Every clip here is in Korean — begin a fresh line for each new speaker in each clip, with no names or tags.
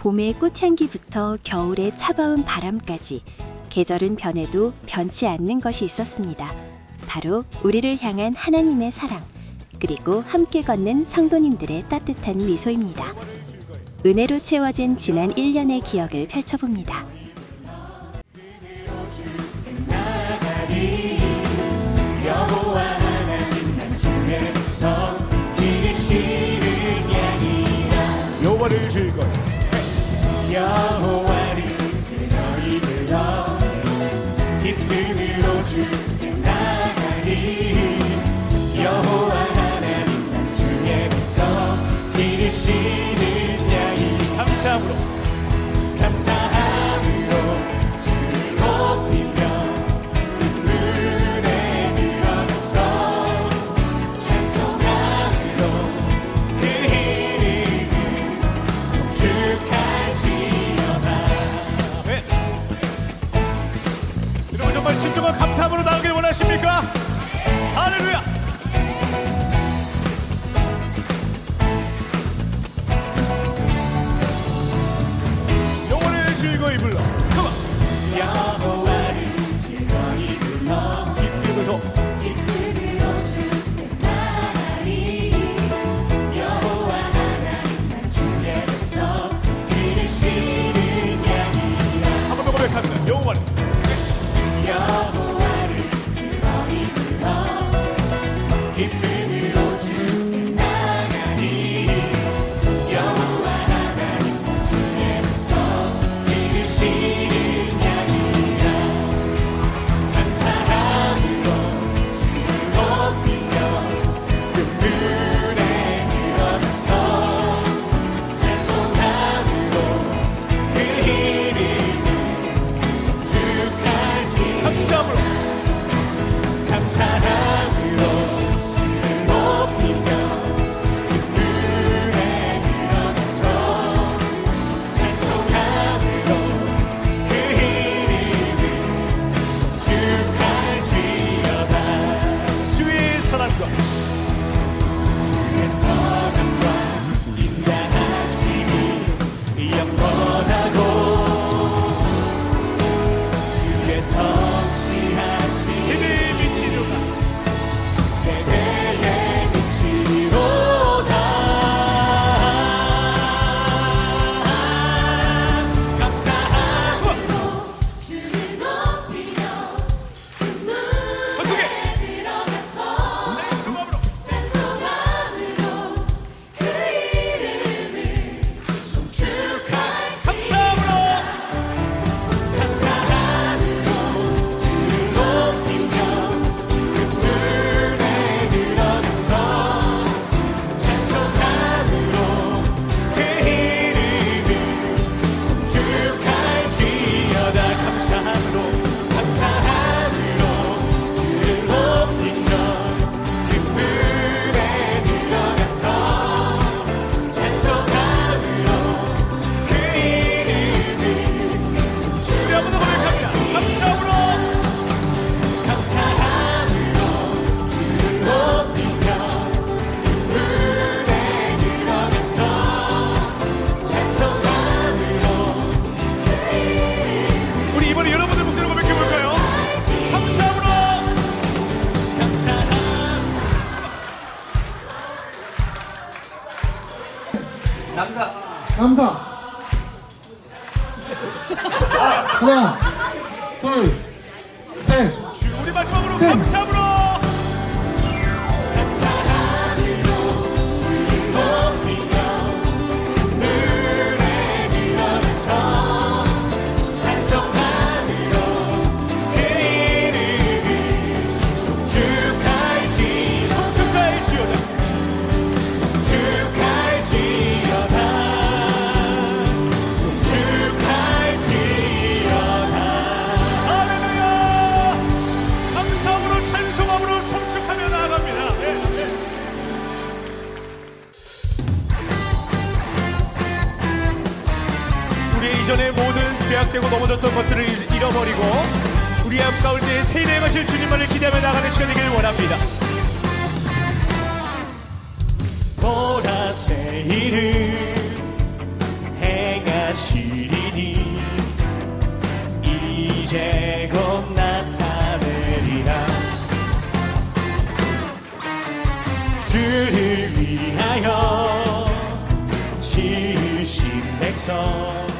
봄의 꽃향기부터 겨울의 차가운 바람까지 계절은 변해도 변치 않는 것이 있었습니다. 바로 우리를 향한 하나님의 사랑, 그리고 함께 걷는 성도님들의 따뜻한 미소입니다. 은혜로 채워진 지난 1년의 기억을 펼쳐봅니다.
여호와를 즐거이
여호와를 너희 불러 기쁨으로 주 하나,
둘, 셋.
우리 마지막으로 감사함으로. 이전에 모든 죄악되고 넘어졌던 것들을 잃어버리고 우리 암 가운데 세례 가실 주님만을 기대하며 나가는 시간 되길 원합니다. 보라새 일을
행하시리니
이제 곧 나타내리라 주를 위하여 지으신 백성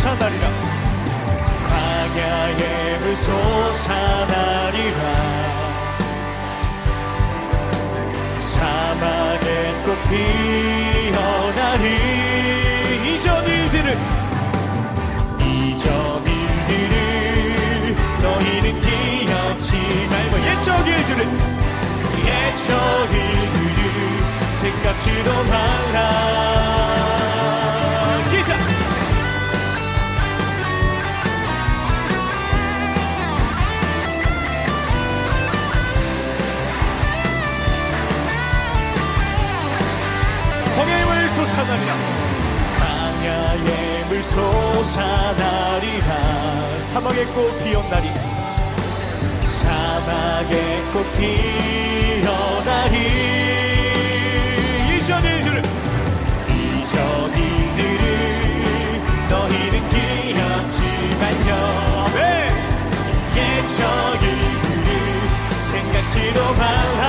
솟아나리라.
광야의 물 솟아나리라. 사막의 꽃 피어나리.
이전 일들을
이전 일들을 너희는 기억지 말고
옛적 일들을
옛적 일들을 생각지도 말라
솟아나리라
광야의 물 솟아나리라.
사막의 꽃 피었나리
사막의 꽃 피어나리
이전 일들을.
이전 일들을 너희는 기억지만요. 옛적 일들을 생각지도 말라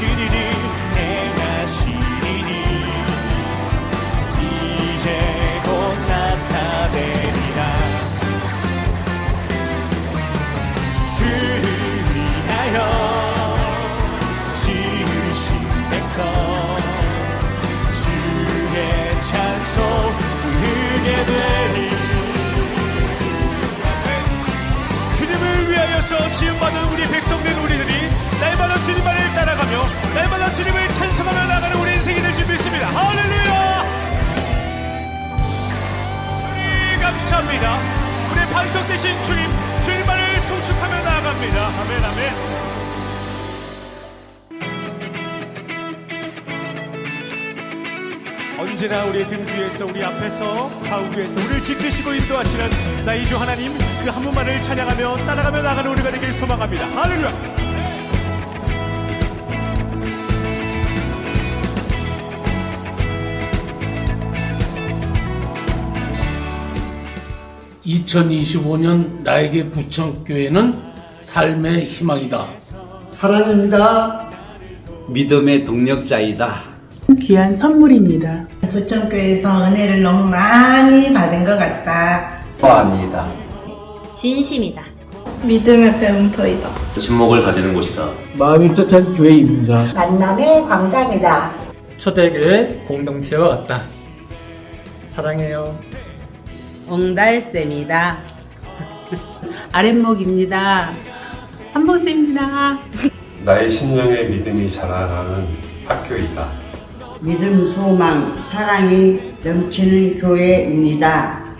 행하시리니 행하시리니. 이제 곧 나타내리라. 주를 위하여 지으신 백성 주의 찬송 부르게 되리.
주님을 위하여서 지음받은 우리 백성된 우리들이 날마다 주님만을 따라가며 날마다 주님을 찬송하며 나가는 우리 인생이 될 준비 있습니다. 할렐루야! 주님 감사합니다. 우리의 반석 되신 주님, 주님만을 송축하며 나아갑니다. 아멘, 아멘. 언제나 우리의 등 뒤에서 우리 앞에서 좌우에서 우리를 지키시고 인도하시는 나의 주 하나님 그 한 분만을 찬양하며 따라가며 나가는 우리가 되길 소망합니다. 할렐루야.
2025년 나에게 부천교회는 삶의 희망이다.
사랑입니다.
믿음의 동력자이다.
귀한 선물입니다.
부천교회에서 은혜를 너무 많이 받은 것 같다.
좋아합니다.
진심이다.
믿음의 배움터이다.
친목을 가지는 곳이다.
마음이 뜻한 교회입니다.
만남의 광장이다.
초대교회 공동체와 같다. 사랑해요.
옹달쌤이다.
아랫목입니다. 한봉쌤입니다.
나의 심령의 믿음이 자라나는 학교이다.
믿음, 소망, 사랑이 넘치는 교회입니다.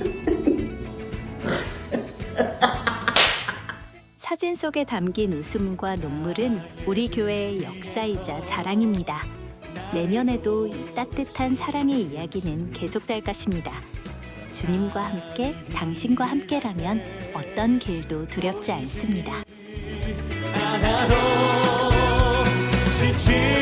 사진 속에 담긴 웃음과 눈물은 우리 교회의 역사이자 자랑입니다. 내년에도 이 따뜻한 사랑의 이야기는 계속될 것입니다. 주님과 함께 당신과 함께라면 어떤 길도 두렵지 않습니다.
하나로 지친